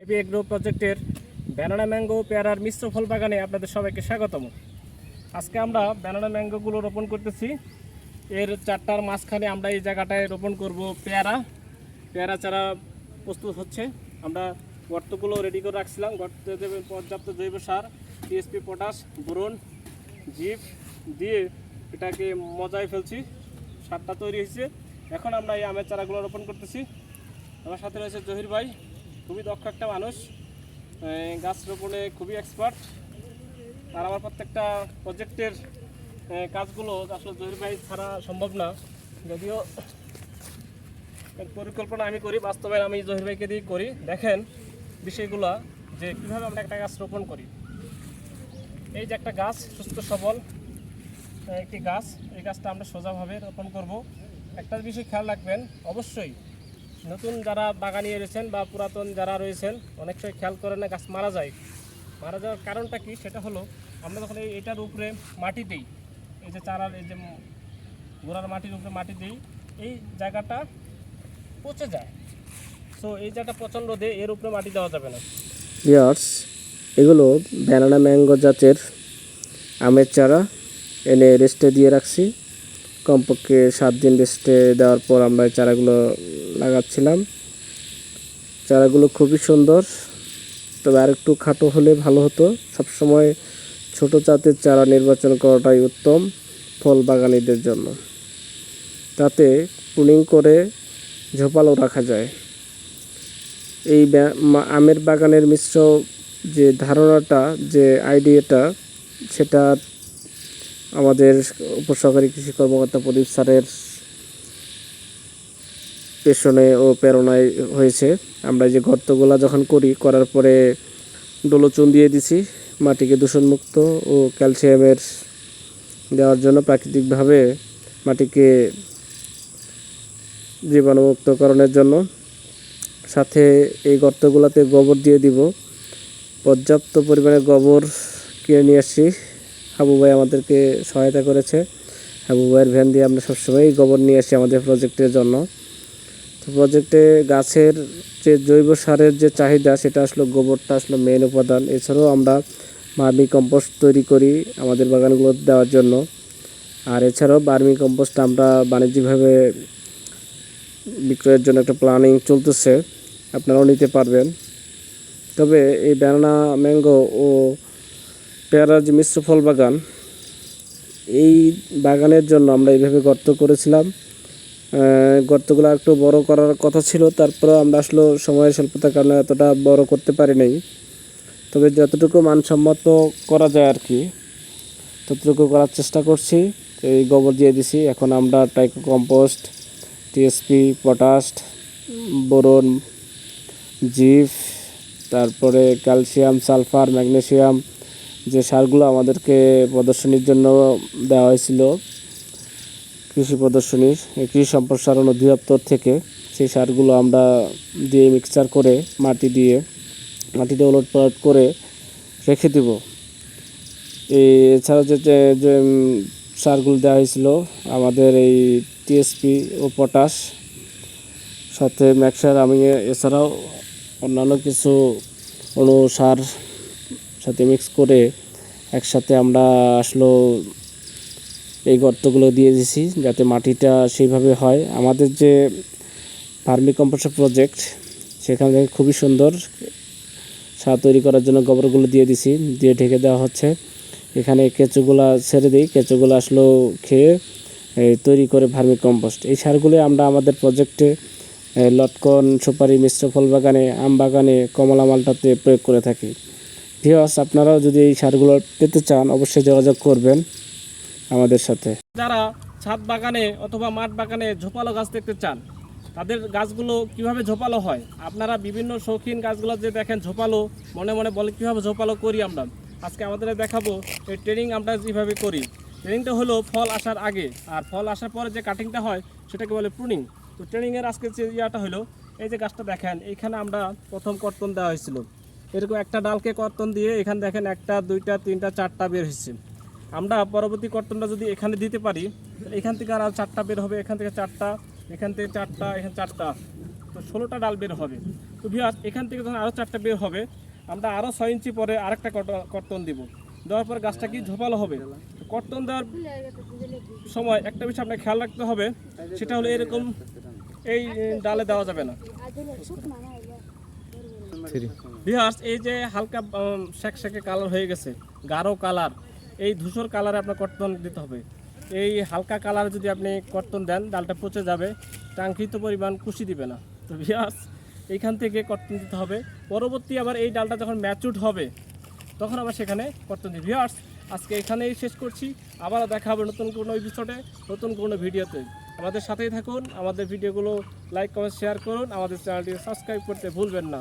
AB agro প্রজেক্টের banana mango পেয়ারার মিশ্র ফল বাগানে আপনাদের সবাইকে স্বাগতম। আজকে আমরা ব্যানানা ম্যাঙ্গোগুলো রোপণ করতেছি। এর চারটার মাঝখানে আমরা এই জায়গাটায় রোপণ করব পেয়ারা। পেয়ারা চারা প্রস্তুত হচ্ছে। আমরা গর্তগুলো রেডি করে রাখছিলাম। গর্তে দেবে পর্যাপ্ত জৈব সার টিএসপি পটাশ বোরন, জিপ দিয়ে এটাকে মজায় ফেলছি। সারটা তৈরি হয়েছে। এখন আমরা এই আমের চারাগুলো রোপণ করতেছি। আমার সাথে রয়েছে জহির ভাই। খুবই দক্ষ একটা মানুষ। গাছ রোপণে খুবই এক্সপার্ট আর আমার প্রত্যেকটা প্রজেক্টের কাজগুলো আসলে জহির ভাই ছাড়া সম্ভব না। যদিও পরিকল্পনা আমি করি, বাস্তবায়ন আমি জহির ভাইকে দিয়ে করি। দেখেন বিষয়গুলো যে কীভাবে আমরা একটা গাছ রোপণ করি। এই যে একটা গাছ, সুস্থ সবল একটি গাছ, এই গাছটা আমরা সোজাভাবে রোপণ করব। একটা বিষয় খেয়াল রাখবেন, অবশ্যই নতুন যারা বাগানিয়ে রয়েছেন বা পুরাতন যারা রয়েছেন অনেক সময় খেয়াল করে না গাছ মারা যায়। মারা যাওয়ার কারণটা কি? সেটা হলো, আমরা যখন এটার উপরে মাটি দিই, এই যে চারার, এই যে গোড়ার মাটির উপরে মাটি দিই, এই জায়গাটা পচে যায়। সো এই জায়গাটা প্রচণ্ড দিয়ে এর উপরে মাটি দেওয়া যাবে না। ভিওর্স এগুলো ব্যানানা ম্যাঙ্গো জাতের আমের চারা। এনে রেস্টে দিয়ে রাখছি। কমপক্ষে সাত দিন রেস্টে দেওয়ার পর আমরা এই চারাগুলো লাগাচ্ছিলাম। চারাগুলো খুবই সুন্দর। তবে আর একটু খাটো হলে ভালো হতো। সবসময় ছোট জাতের চারা নির্বাচন করাটাই উত্তম ফল বাগানিদের জন্য। তাতে পুলিং করে ঝোপালো রাখা যায়। এই আমের বাগানের মিশ্র যে ধারণাটা, যে আইডিয়াটা, সেটা আমাদের উপসহকারী কৃষি কর্মকর্তা প্রদীপ স্যারের পেছনে ও প্রেরণায় হয়েছে। আমরা যে গর্তগুলা যখন করি, করার পরে ডোলোচুন দিয়ে দিছি, মাটিকে দূষণমুক্ত ও ক্যালসিয়ামের দেওয়ার জন্য প্রাকৃতিকভাবে মাটিকে জীবাণুমুক্তকরণের জন্য। সাথে এই গর্তগুলোতে গোবর দিয়ে দিব। পর্যাপ্ত পরিমাণে গোবর কিনে নিয়ে আসছি। হাবু ভাই আমাদেরকে সহায়তা করেছে। হাবু ভাইয়ের ভ্যান দিয়ে আমরা সবসময় গোবর নিয়ে আসি আমাদের প্রজেক্টের জন্য। তো প্রজেক্টে গাছের যে জৈব সারের যে চাহিদা, সেটা আসলে গোবরটা আসলে মেন উপাদান। এছাড়াও আমরা বার্মি কম্পোস্ট তৈরি করি আমাদের বাগানগুলো দেওয়ার জন্য। আর এছাড়াও বার্মি কম্পোস্ট আমরা বাণিজ্যিকভাবে বিক্রয়ের জন্য একটা প্ল্যানিং চলতেছে। আপনারাও নিতে পারবেন। তবে এই ব্যানানা ম্যাঙ্গো ও পেয়ারার যে মিশ্র ফল বাগান, এই বাগানের জন্য আমরা এইভাবে গর্ত করেছিলাম। গর্তগুলো একটু বড় করার কথা ছিল তারপরে আমরা আসলে সময়ের স্বল্পতার কারণে এতটা বড় করতে পারি নাই। তবে যতটুকু মানসম্মত করা যায় আর কি ততটুকু করার চেষ্টা করছি। এই গোবর দিয়ে দিছি, এখন আমরা টাইকো কম্পোস্ট টিএসপি, পটাশ, বোরন, জিফ, তারপরে ক্যালসিয়াম, সালফার, ম্যাগনেসিয়াম, যে সারগুলো আমাদেরকে প্রদর্শনীর জন্য দেওয়া হয়েছিল। কৃষি প্রদর্শনীর কৃষি সম্প্রসারণ অধিদপ্তর থেকে সেই সারগুলো আমরা দিয়ে মিক্সচার করে মাটি দিয়ে, মাটিতে ওলট পালট করে রেখে দেব। এই এছাড়াও যে, যে- সারগুলো দেওয়া হয়েছিল, আমাদের এই টিএসপি ও পটাশ সাথে ম্যাক্সার আমি এছাড়াও অন্যান্য কিছু অণু সার সাথে মিক্স করে একসাথে আমরা আসলো এই গর্তগুলো দিয়ে দিছি যাতে মাটিটা সেইভাবে হয়। আমাদের যে ফার্মি কম্পোস্ট প্রজেক্ট, সেখান থেকে খুবই সুন্দর সার তৈরি করার জন্য গোবরগুলো দিয়ে দিছি, দিয়ে ঢেকে দেওয়া হচ্ছে। এখানে কেঁচোগুলা ছেড়ে দিই, কেঁচোগুলো আসলো খেয়ে এই তৈরি করে ভার্মি কম্পোস্ট। এই সারগুলো আমরা আমাদের প্রজেক্টে লটকন, সুপারি, মিশ্র ফল বাগানে, আম বাগানে, কমলা মালটাতে প্রয়োগ করে থাকি। ভিওস আপনারাও যদি এই সারগুলো পেতে চান, অবশ্যই যোগাযোগ করবেন। আমাদের সাথে। যারা ছাদ বাগানে অথবা মাঠ বাগানে ঝোপালো গাছ দেখতে চান, তাদের গাছগুলো কীভাবে ঝোপালো হয়? আপনারা বিভিন্ন শৌখিন গাছগুলো যে দেখেন ঝোপালো, মনে মনে বলে কীভাবে ঝোপালো করি আমরা। আজকে আমাদের দেখাবো এই ট্রেনিং আমরা যেভাবে করি। ট্রেনিংটা হলো ফল আসার আগে, আর ফল আসার পরে যে কাটিংটা হয়, সেটাকে বলে প্রুনিং তো ট্রেনিংয়ের আজকে যে ইয়াটা হলো, এই যে গাছটা দেখেন, এইখানে আমরা প্রথম কর্তন দেওয়া হয়েছিল। এরকম একটা ডালকে কর্তন দিয়ে এখানে দেখেন একটা, দুইটা, তিনটা, চারটা বের হয়েছে। আমরা পরবর্তী কর্তনটা যদি এখানে দিতে পারি এখান থেকে আর চারটা বের হবে এখান থেকে চারটা এখান থেকে চারটা এখানে চারটা। তো ষোলোটা ডাল বের হবে। তো ভিয়াস এখান থেকে যখন আরও চারটা বের হবে আমরা আরও ছয় ইঞ্চি পরে আরেকটা কট- কর্তন দিব। দেওয়ার পর গাছটা কি ঝোপালো হবে? কর্তন দেওয়ার সময় একটা বিষয় আপনাকে খেয়াল রাখতে হবে সেটা হলো এরকম এই ডালে দেওয়া যাবে না। ভিউয়ার্স এই যে হালকা শেক শেকে কালার হয়ে গেছে গাঢ় কালার এই ধূসর কালারে আপনার কর্তন দিতে হবে। এই হালকা কালার যদি আপনি কর্তন দেন, ডালটা পচে যাবে টাঙ্কিত পরিমাণ কুশি দিবে না। তো ভিউয়ার্স এইখান থেকে কর্তন দিতে হবে। পরবর্তী আবার এই ডালটা যখন ম্যাচুড হবে, তখন আবার সেখানে কর্তন দিই ভিউয়ার্স আজকে এখানেই শেষ করছি। আবারও দেখা হবে নতুন কোনো এপিসোডে নতুন কোনো ভিডিওতে আমাদের সাথেই থাকুন, আমাদের ভিডিওগুলো লাইক কমেন্ট শেয়ার করুন। আমাদের চ্যানেলটি সাবস্ক্রাইব করতে ভুলবেন না।